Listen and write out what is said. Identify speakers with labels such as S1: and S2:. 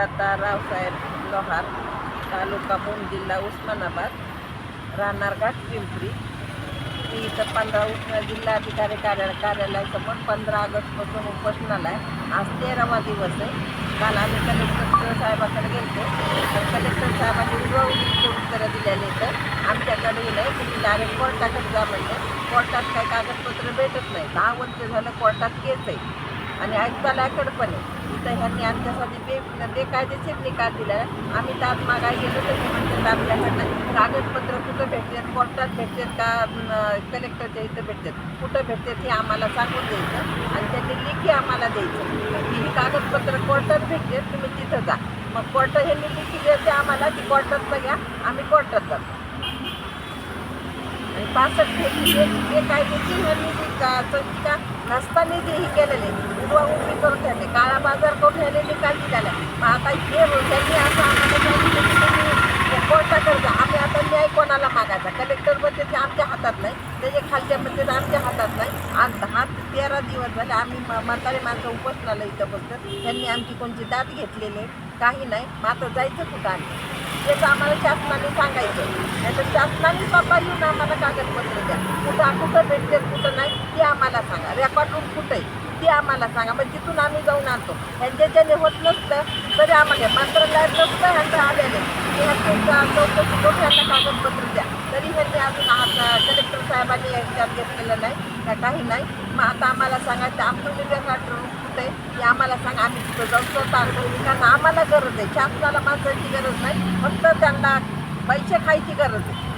S1: हेमलता रावसाहेब लोहार तालुका भूम जिल्हा उस्मानाबाद राहणार घाट पिंपरी. मी इथं पंधरा उस्मा जिल्हाधिकारी कार्यालय कार्यालयासमोर पंधरा ऑगस्टपासून उपोषणाला आहे. आज तेरावा दिवस आहे. काल आम्ही कलेक्टर साहेबाकडे गेलतो. तर कलेक्टर साहेबांनी उडवून उत्तरं दिलेली तर आमच्याकडे नाही तुम्ही डायरेक्ट कोर्टाकडे जा म्हणले. कोर्टात काही कागदपत्र भेटत नाही. दहा वर्ष झालं कोर्टात केस आहे. आणि आयुक्तालयाकडे पण आहे. इथं ह्यांनी आमच्यासाठी बे बेकायदेशीर निकाल दिला आहे. आम्ही दाद मागाय गेलो तर ते म्हणतात आपल्याकडनं कागदपत्र कुठं भेटतात कोर्टात भेटतात का कलेक्टरच्या इथं भेटतात कुठं भेटतात हे आम्हाला सांगून द्यायचं आणि त्यांनी लिखी आम्हाला द्यायचं. की ही कागदपत्र कोर्टात भेटतात तुम्ही तिथं जा. मग कोर्ट ह्यांनी लिखी द्यायचे आम्हाला की कोर्टात बघा आम्ही कोर्टात जातो. आणि पासष्ट हे जे बेकायदेशीर ह्यांनी जी का नसताना जे ही केलेले उडवा उडवी करून ठेवले काळा बाजार करून ह्याने निकाल दिलेला मग आता हे त्यांनी असं आम्हाला सांगितलं की आम्ही आता न्याय कोणाला मागायचा? कलेक्टर म्हणते ते आमच्या हातात नाही. त्याचे खालच्या म्हणजे आमच्या हातात नाही. आज दहा तेरा दिवस झाले आम्ही म- म्हातारे माणसं उपसनाला इथं बसतात त्यांनी आमची कोणची दात घेतलेले? काही नाही. मग जायचं कुठं आम्ही? तेच आम्हाला शासनाने सांगायचं. नाही तर शासनाने स्वतः येऊन आम्हाला कागदपत्र द्या. कुठं कुठं भेटते कुठं नाही. आम्हाला सांगा. रेकॉर्ड रूम कुठं आहे ते आम्हाला सांगा. मग तिथून आम्ही जाऊन आणतो. ह्यांच्या ज्याने होत नसतं तरी आम्हाला मंत्रालयात नसतं ह्यांचं आलेलं. की ह्यांचं चौकशी करून ह्यांना कागदपत्र द्या. तरी ह्यांनी अजून आता कलेक्टर साहेबांनी यांच्यात घेतलेलं नाही. का काही नाही. मग आता आम्हाला सांगायचं आमचं रेकॉर्ड रूम कुठं आहे ते आम्हाला सांगा. आम्ही तिथं जाऊन स्वतः आणतो कारण आम्हाला गरज आहे. शासनाला माणसाची गरज नाही. फक्त त्यांना पैसे खायची गरज आहे.